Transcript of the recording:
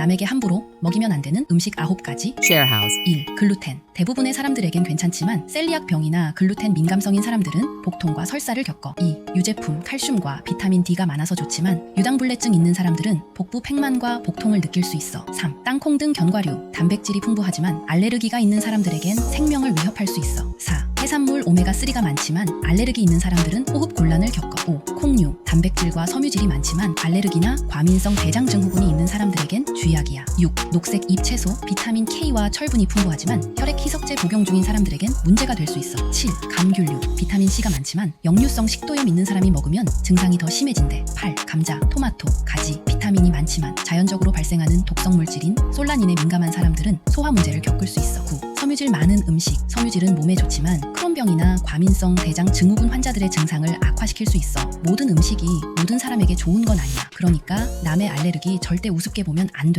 남에게 함부로 먹이면 안 되는 음식 9가지 Share house. 1. 글루텐. 대부분의 사람들에겐 괜찮지만 셀리악 병이나 글루텐 민감성인 사람들은 복통과 설사를 겪어. 2. 유제품, 칼슘과 비타민 D가 많아서 좋지만 유당불내증 있는 사람들은 복부 팽만과 복통을 느낄 수 있어. 3. 땅콩 등 견과류, 단백질이 풍부하지만 알레르기가 있는 사람들에겐 생명을 위협할 수 있어. 4. 해산물 오메가3가 많지만 알레르기 있는 사람들은 호흡 곤란을. 5. 콩류, 단백질과 섬유질이 많지만 알레르기나 과민성 대장 증후군이 있는 사람들에겐 쥐약이야. 6. 녹색 잎 채소, 비타민 K와 철분이 풍부하지만 혈액 희석제 복용 중인 사람들에겐 문제가 될 수 있어. 7. 감귤류, 비타민 C가 많지만 역류성 식도염 있는 사람이 먹으면 증상이 더 심해진대. 8. 감자, 토마토, 가지, 비타민이 많지만 자연적으로 발생하는 독성 물질인 솔라닌에 민감한 사람들은 소화 문제를 겪을 수 있어. 9. 섬유질 많은 음식, 섬유질은 몸에 좋지만 크론병이나 과민성 대장 증후군 환자들의 증상을 악화시킬 수 있어. 모든 음식이 모든 사람에게 좋은 건 아니야. 그러니까 남의 알레르기 절대 우습게 보면 안 돼.